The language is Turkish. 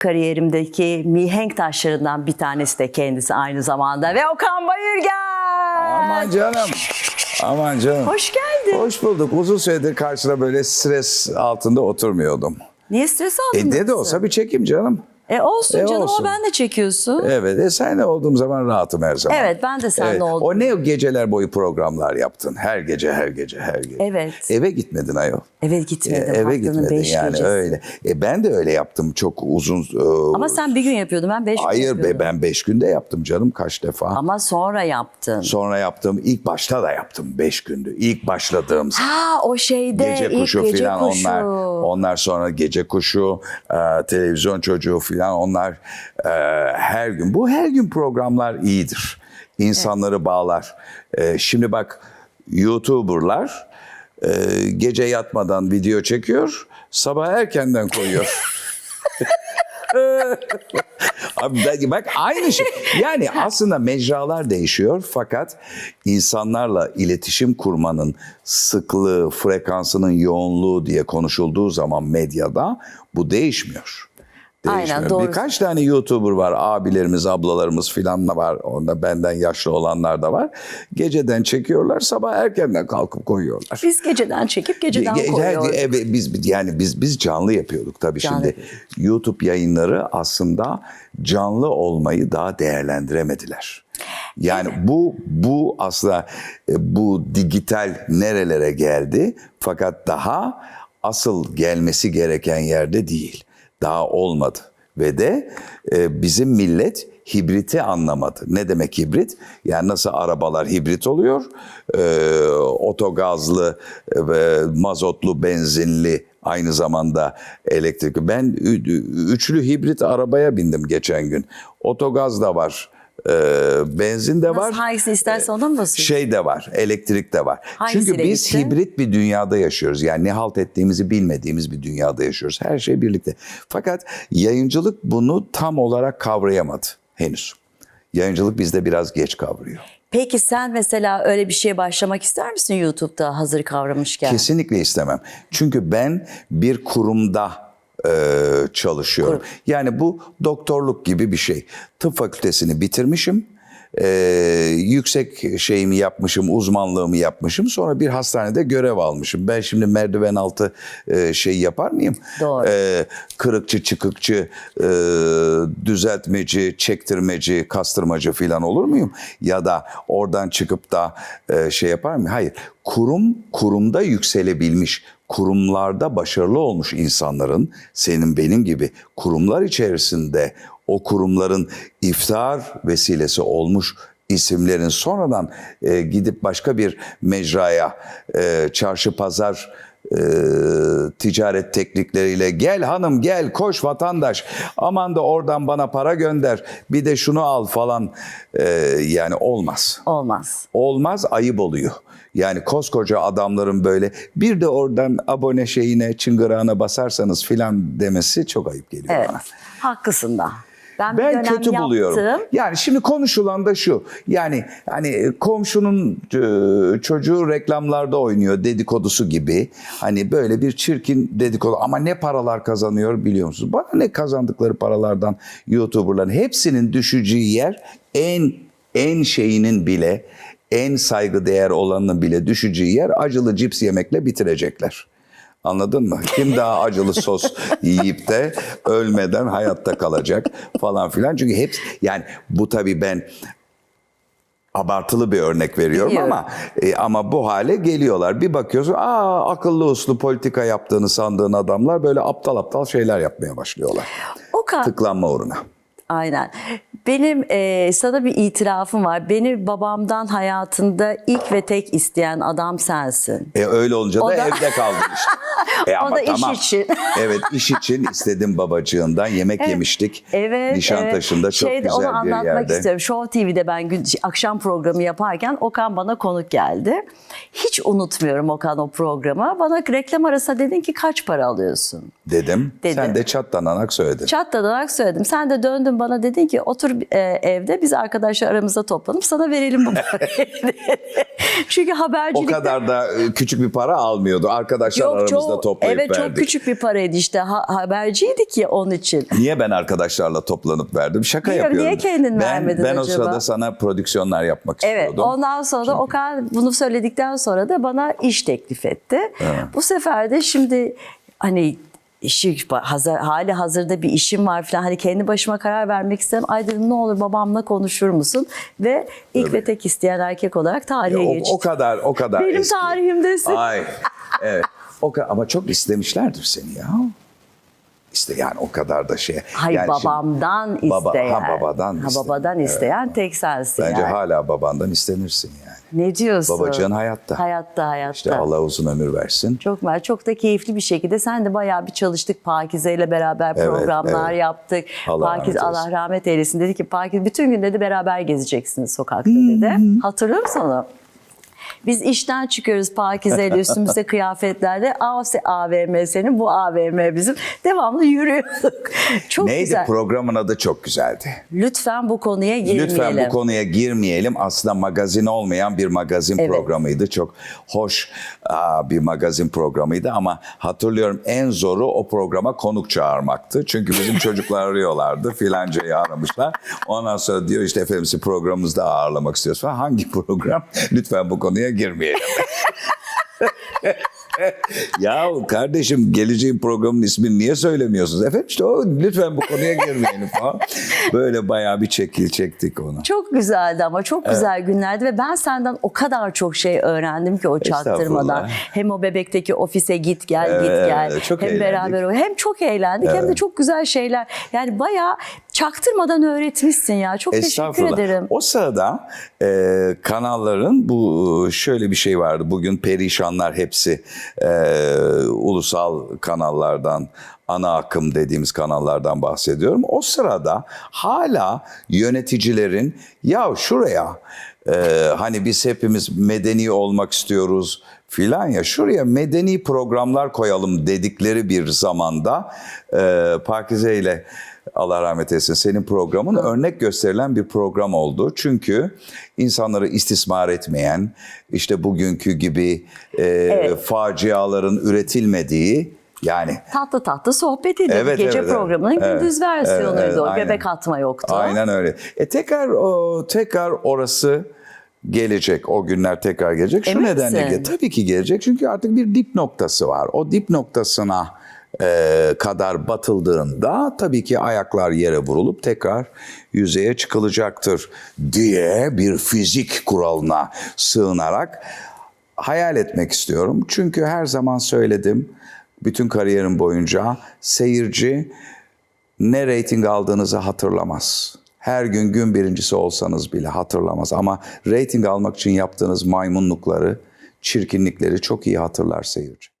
Kariyerimdeki mihenk taşlarından bir tanesi de kendisi aynı zamanda ve Okan Bayülgen. Aman canım. Aman canım. Hoş geldin. Hoş bulduk. Uzun süredir karşına böyle stres altında oturmuyordum. Niye stres E aldın? ne de olsa bir çekim canım. E olsun E canım olsun. o ben de çekiyorsun. Evet. E senle olduğum zaman rahatım her zaman. Evet, ben de seninle oldum. O ne geceler boyu programlar yaptın? Her gece, her gece, her gece. Evet. Eve gitmedin ayol. Eve E, gitmedim. eve haftanın gitmedin beş yani gecesi. öyle. E, ben de öyle yaptım çok uzun. e, Ama sen bir gün yapıyordun ben beş gün Hayır yapıyordum. be ben beş günde yaptım canım kaç defa. Ama sonra yaptın. Sonra yaptım. ilk başta da yaptım beş gündü. İlk başladığım. Ha o şeyde Gece ilk kuşu gece filan kuşu. onlar. Onlar sonra gece kuşu, e, televizyon çocuğu filan onlar e, her gün. Bu her gün programlar iyidir. İnsanları bağlar. E, şimdi bak YouTuber'lar e, gece yatmadan video çekiyor, sabah erkenden koyuyor. Abi ben- bak aynı şey. Yani aslında mecralar değişiyor fakat insanlarla iletişim kurmanın sıklığı, frekansının yoğunluğu diye konuşulduğu zaman medyada bu değişmiyor. Aynen, Değişmiyor. doğru. Birkaç tane YouTuber var, abilerimiz, ablalarımız filan da var. Onda benden yaşlı olanlar da var. Geceden çekiyorlar, sabah erkenden kalkıp koyuyorlar. Biz geceden çekip geceden Ge- ge- koyuyoruz. Evet biz yani biz biz canlı yapıyorduk tabii Canlı şimdi. YouTube yayınları aslında canlı olmayı daha değerlendiremediler. Yani bu bu aslında e, bu dijital nerelere geldi fakat daha asıl gelmesi gereken yerde değil. Daha olmadı ve de e, bizim millet hibriti anlamadı. Ne demek hibrit? Yani nasıl arabalar hibrit oluyor? Ee, otogazlı, e, mazotlu, benzinli aynı zamanda elektrikli. Ben üçlü hibrit arabaya bindim geçen gün. Otogaz da var, e, benzin de var. Nasıl hangisini istersen ona mı basıyorsun? Şey de var, elektrik de var. Hangisiyle Çünkü biz gitti? hibrit bir dünyada yaşıyoruz. Yani ne halt ettiğimizi bilmediğimiz bir dünyada yaşıyoruz. Her şey birlikte. Fakat yayıncılık bunu tam olarak kavrayamadı henüz. Yayıncılık bizde biraz geç kavrıyor. Peki sen mesela öyle bir şeye başlamak ister misin YouTube'da hazır kavramışken? Kesinlikle istemem. Çünkü ben bir kurumda e, çalışıyorum. Yani bu doktorluk gibi bir şey. Tıp fakültesini bitirmişim. E, yüksek şeyimi yapmışım, uzmanlığımı yapmışım. Sonra bir hastanede görev almışım. Ben şimdi merdiven altı e, şey yapar mıyım? Doğru. E, kırıkçı, çıkıkçı, e, düzeltmeci, çektirmeci, kastırmacı falan olur muyum? Ya da oradan çıkıp da e, şey yapar mıyım? Hayır. Kurum, kurumda yükselebilmiş, kurumlarda başarılı olmuş insanların, senin benim gibi kurumlar içerisinde o kurumların iftar vesilesi olmuş isimlerin sonradan e, gidip başka bir mecraya, e, çarşı pazar e, ticaret teknikleriyle gel hanım gel koş vatandaş aman da oradan bana para gönder bir de şunu al falan e, yani olmaz. Olmaz. Olmaz ayıp oluyor. Yani koskoca adamların böyle bir de oradan abone şeyine çıngırağına basarsanız filan demesi çok ayıp geliyor Evet. bana. Haklısın da. Ben, Ben kötü buluyorum. yaptım. Yani şimdi konuşulan da şu. Yani hani komşunun e, çocuğu reklamlarda oynuyor dedikodusu gibi. Hani böyle bir çirkin dedikodu ama ne paralar kazanıyor biliyor musunuz? Bana ne kazandıkları paralardan YouTuber'ların hepsinin düşeceği yer en en şeyinin bile en saygıdeğer olanının bile düşeceği yer acılı cips yemekle bitirecekler. Anladın mı? Kim daha acılı sos yiyip de ölmeden hayatta kalacak falan filan. Çünkü hep yani bu tabii ben abartılı bir örnek veriyorum Biliyorum. ama e, ama bu hale geliyorlar. Bir bakıyorsun aa akıllı uslu politika yaptığını sandığın adamlar böyle aptal aptal şeyler yapmaya başlıyorlar. Okan, Tıklanma uğruna. aynen. Benim e, sana bir itirafım var. Beni babamdan hayatında ilk ve tek isteyen adam sensin. E öyle olunca da, da- evde kaldın işte. E ama da iş için. evet iş için istedim babacığından yemek yemiştik. Evet. Nişantaşı'nda evet. çok Şeyde, güzel onu bir anlatmak yerde. istiyorum. Show TV'de ben gün, akşam programı yaparken Okan bana konuk geldi. Hiç unutmuyorum Okan o programı. Bana reklam arasında dedin ki kaç para alıyorsun? Dedim. Dedi. Sen de çatlanarak söyledin. Çatlanarak söyledim. Sen de döndün bana dedin ki otur e, evde biz arkadaşlar aramızda toplanıp sana verelim bu parayı. Çünkü o habercilikte... kadar da e, küçük bir para almıyordu. Arkadaşlar Yok aramızda arkadaşla toplayıp Evet çok verdik. küçük bir paraydı işte ha, haberciydik ya onun için. Niye ben arkadaşlarla toplanıp verdim? Şaka Niye- yapıyorum. niye kendin ben, vermedin Ben o acaba? sırada sana prodüksiyonlar yapmak Evet istiyordum. ondan sonra Okan bunu söyledikten sonra da bana iş teklif etti. Bu sefer de şimdi hani işi hazır, hali hazırda bir işim var falan hani kendi başıma karar vermek istedim. Ay dedim ne olur babamla konuşur musun? Ve ilk ve tek isteyen erkek olarak tarihe o, geçtim. o kadar o kadar Benim eski. tarihimdesin. Ay evet. O ama çok istemişlerdir seni ya. İşte yani o kadar da şey. Hayır yani şimdi- babamdan isteyen. Baba- ha, babadan Ha, isteyen. babadan isteyen tek sensin Bence yani. hala babandan istenirsin yani. Ne diyorsun? Babacığın hayatta. Hayatta hayatta. İşte Allah uzun ömür versin. Çok mer, çok da keyifli bir şekilde. Sen de bayağı bir çalıştık Pakize ile beraber Evet, programlar evet. yaptık. Allah Pakize rahmet Allah rahmet eylesin dedi ki Pakize bütün gün dedi beraber gezeceksiniz sokakta Hmm. dedi. Hatırlıyor musun onu? Biz işten çıkıyoruz Pakize ile üstümüzde kıyafetlerde. A AVM senin, bu AVM bizim. Devamlı yürüyorduk. Çok Neydi güzel. programın adı çok güzeldi. Lütfen bu konuya girmeyelim. Lütfen bu konuya girmeyelim. Aslında magazin olmayan bir magazin Evet. programıydı. Çok hoş bir magazin programıydı ama hatırlıyorum en zoru o programa konuk çağırmaktı. Çünkü bizim çocuklar arıyorlardı. Filancayı aramışlar. Ondan sonra diyor işte efendim programımızda ağırlamak istiyoruz falan. Hangi program? Lütfen bu konuya girmeyelim. ya kardeşim geleceğin programın ismini niye söylemiyorsunuz? Efendim işte o lütfen bu konuya girmeyelim falan. Böyle bayağı bir çekil çektik onu. Çok güzeldi ama çok güzel günlerdi ve ben senden o kadar çok şey öğrendim ki o çaktırmadan. Hem o bebekteki ofise git gel Evet, git gel. evet, çok hem eğlendik. beraber o hem çok eğlendik hem de çok güzel şeyler. Yani bayağı çaktırmadan öğretmişsin ya. Çok teşekkür ederim. O sırada e, kanalların bu şöyle bir şey vardı. Bugün perişanlar hepsi e, ulusal kanallardan ana akım dediğimiz kanallardan bahsediyorum. O sırada hala yöneticilerin ya şuraya e, hani biz hepimiz medeni olmak istiyoruz filan ya şuraya medeni programlar koyalım dedikleri bir zamanda e, Pakize ile Allah rahmet eylesin senin programın örnek gösterilen bir program oldu. Çünkü insanları istismar etmeyen, işte bugünkü gibi e, faciaların üretilmediği yani Tatlı tatlı sohbet edildi. Evet, Gece evet, evet. programının Evet, gündüz versiyonuydu evet, evet, aynen. Göbek atma yoktu. Aynen öyle. E tekrar o tekrar orası gelecek. O günler tekrar gelecek. Şu Emin nedenle misin? tabii ki gelecek. Çünkü artık bir dip noktası var. O dip noktasına e, kadar batıldığında tabii ki ayaklar yere vurulup tekrar yüzeye çıkılacaktır diye bir fizik kuralına sığınarak hayal etmek istiyorum. Çünkü her zaman söyledim bütün kariyerim boyunca seyirci ne reyting aldığınızı hatırlamaz. Her gün gün birincisi olsanız bile hatırlamaz. Ama reyting almak için yaptığınız maymunlukları, çirkinlikleri çok iyi hatırlar seyirci.